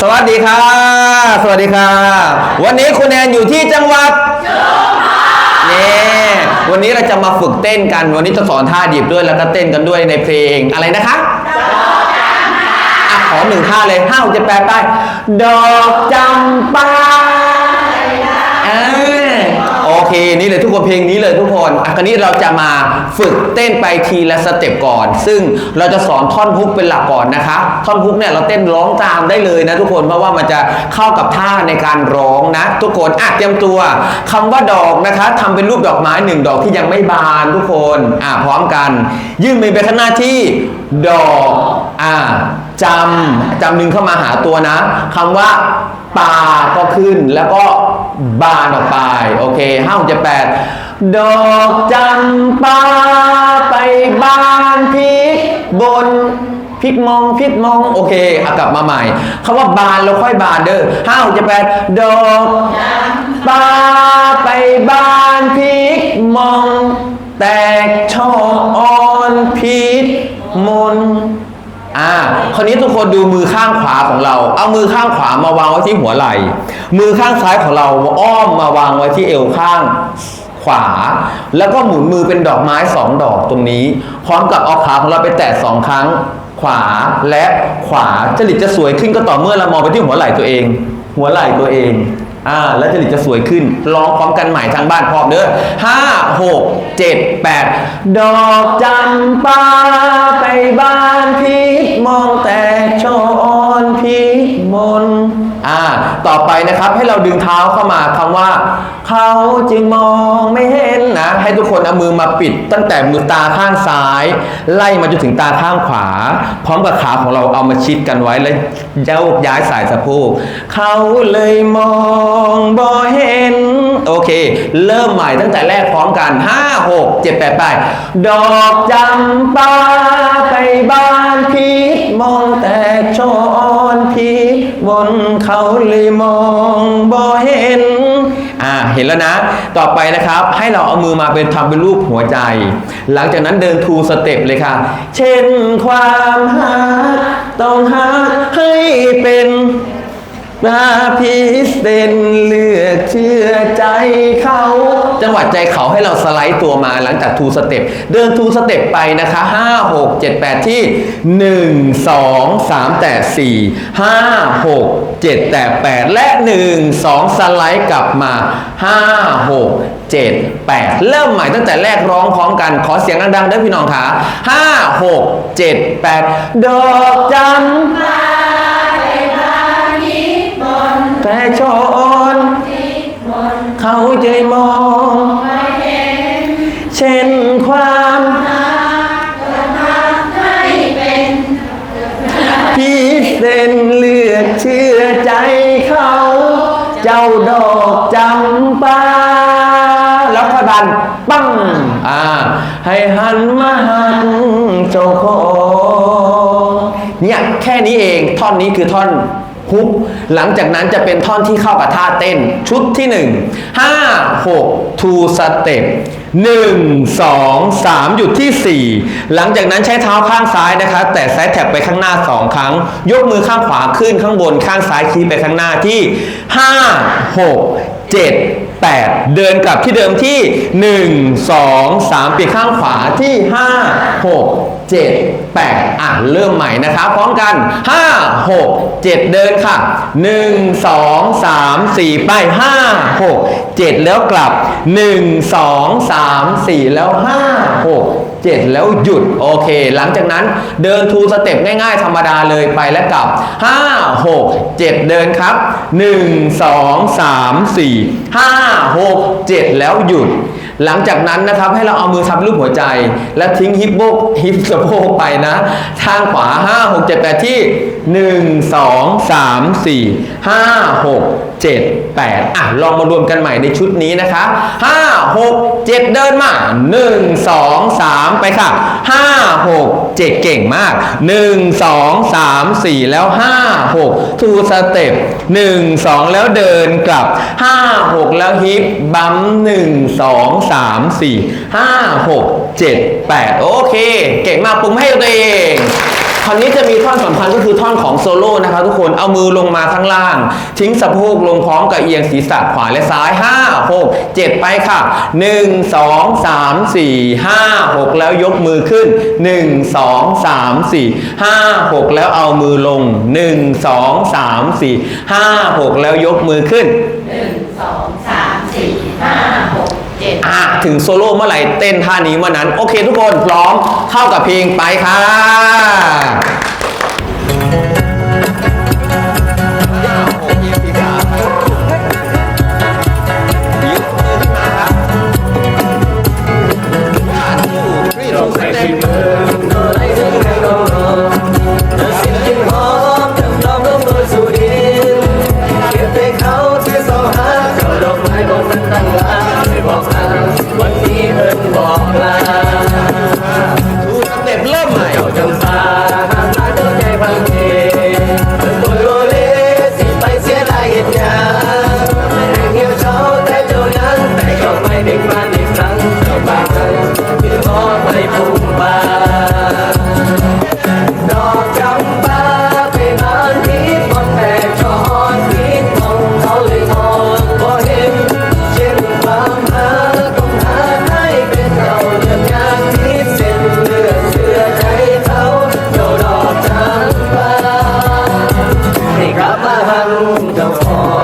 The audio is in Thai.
สวัสดีค่ะ สวัสดีค่ะ วันนี้คุณแอนอยู่ที่จังหวัดนี่วันนี้เราจะมาฝึกเต้นกัน วันนี้จะสอนท่าดิบด้วยแล้วก็เต้นกันด้วยในเพลงอะไรนะคะขอหนึ่งท่าเลยห้าหกเจ็ดแปดไป ดอกจำปาอ่า นี่เลยทุกคนเพลงนี้เลยทุกคนอะคราวนี้เราจะมาฝึกเต้นไปทีละสเต็ปก่อน ซึ่งเราจะสอนท่อนฮุกเป็นหลักก่อนนะคะ ท่อนฮุกเนี่ยเราเต้นร้องตามได้เลยนะทุกคนเพราะว่ามันจะเข้ากับท่าในการร้องนะ ทุกคนอะเตรียมตัวคำว่าดอกนะคะทำเป็นรูปดอกไม้หนึ่งดอกที่ยังไม่บานทุกคนอะพร้อมกัน ยื่นมือไปข้างหน้าที่ดอก อะจำจำหนึ่งเข้ามาหาตัวนะคำว่าปาก็ขึ้นแล้วก็บานออกไป โอเคห้าหกเจ็ดแปดดอกจำปาไปบานพิกบนพิกมองพิกมองโอเคเอากลับมาใหม่คำว่าบานแล้วค่อยบานเด้อห้าหกเจ็ดแปดดอกปาไปบานพิกมอง แตกช่ออ่อนพิษมน อ่า คราวนี้ทุกคนดูมือข้างขวาของเรา เอามือข้างขวามาวางไว้ที่หัวไหล่ มือข้างซ้ายของเราอ้อมมาวางไว้ที่เอวข้างขวา แล้วก็หมุนมือเป็นดอกไม้สองดอกตรงนี้ พร้อมกับเอาขาของเราไปแตะสองครั้ง ขวาและขวาจริตจะสวยขึ้นก็ต่อเมื่อเรามองไปที่หัวไหล่ตัวเอง หัวไหล่ตัวเอง อ่าแล้วจริตจะสวยขึ้นลองพร้อมกันใหม่ทางบ้านพร้อมเด้อห้าหกเจ็ดแปดดอกจำปาไปบ้านพิษมองแต่ชอ พิมนอ่า ต่อไปนะครับให้เราดึงเท้าเข้ามาคำว่า เขาจึงมองไม่เห็นนะ ให้ทุกคนเอามือมาปิด ตั้งแต่มือตาข้างซ้าย ไล่มาจนถึงตาข้างขวา พร้อมกับขาของเราเอามาชิดกันไว้แล้วโยกย้ายสายสะโพกเขาเลยมองบ่เห็น โอเค เริ่มใหม่ตั้งแต่แรกพร้อมกัน 5 6 7 8ไปดอกจำปาไปบ้านพิษมองแต่ชอนพีบนเขาเลยมองบ่เห็น อ่าเห็นแล้วนะ ต่อไปนะครับ ให้เราเอามือมาเป็นทำเป็นรูปหัวใจ หลังจากนั้นเดินทูสเต็ปเลยค่ะ เช่นความหาต้องหาให้เป็น มาพิเศษเลือกเชื่อใจเขา จังหวะใจเขาให้เราสไลด์ตัวมาหลังจากทูสเต็ปเดินทูสเต็ปไปนะคะ 5 6 7 8 ที่ 1 2 3 แต่ 4 5 6 7 แต่ 8 และ 1 2 สไลด์กลับมา 5 6 7 8 เริ่มใหม่ตั้งแต่แรกร้องพร้อมกันขอเสียงดังๆด้วยพี่น้องค่ะ5 6 7 8 ดอกจัน แต่ชอนเขาใจมอง เช่นความพี่เส้นเลือกเชื่อใจเขา เจ้าดอกจำปาแล้วค่อยบันปั้งอ่าให้หันมาหันเจ้าของเนี่ยแค่นี้เองท่อนนี้คือท่อน ฮุบหลังจากนั้นจะเป็นท่อนที่เข้ากับท่าเต้นชุดที่ 1 5 6 two step 1 2 3 หยุดที่ 4 หลังจากนั้นใช้เท้าข้างซ้ายนะคะ แต่ไซด์แท็บไปข้างหน้า 2 ครั้ง ยกมือข้างขวาขึ้นข้างบนข้างซ้ายชี้ไปข้างหน้าที่ 5 6 7 8 เดินกลับที่เดิมที่ 1 2 3 เปลี่ยนข้างขวาที่ 5 6 7 8 อะเริ่มใหม่นะคะพร้อมกัน 5 6 7 เดินค่ะ 1 2 3 4 ไป 5 6 7 แล้วกลับ 1 2 3 4 แล้ว 5 6 7 แล้วหยุด โอเค หลังจากนั้นเดินทูสเต็ปง่ายๆ ธรรมดาเลยไปและกลับ 5 6 7 เดินครับ 1 2 3 4 5 6 7 แล้วหยุด หลังจากนั้นนะครับให้เราเอามือทำรูปหัวใจ และทิ้งฮิปโบกฮิปสะโพกไปนะ ทางขวา 5 6 7 8 ที่ 1 2 3 4 5 6 7 8อะลองมารวมกันใหม่ในชุดนี้นะคะ5 6 7 เดินมา 1 2 3 ไปค่ะ 5 6 7 เก่งมาก 1 2 3 4 แล้ว 5 6 ทูสเต็ป1 2 แล้วเดินกลับ 5 6 แล้วฮิปบัม1 2สามสี่ห้าหกเจ็ดแปดโอเค เก่งมากปรุมให้ตัวเองคราวนี้จะมีท่อนสำคัญก็คือท่อนของโซโล่นะครับทุกคนเอามือลงมาข้างล่าง ทิ้งสะโพกลงพร้อมกับเอียงศีรษะขวาและซ้าย 5 6 7 ไปค่ะ 1 2 3 4 5 6 แล้วยกมือขึ้น 1 2 3 4 5 6 แล้วเอามือลง 1 2 3 4 5 6 แล้วยกมือขึ้น 1 2 3 4 5 อะถึงโซโล่เมื่อไหร่เต้นท่านี้เมื่อนั้น โอเคทุกคนพร้อมเข้ากับเพลงไปค่ะ the fall.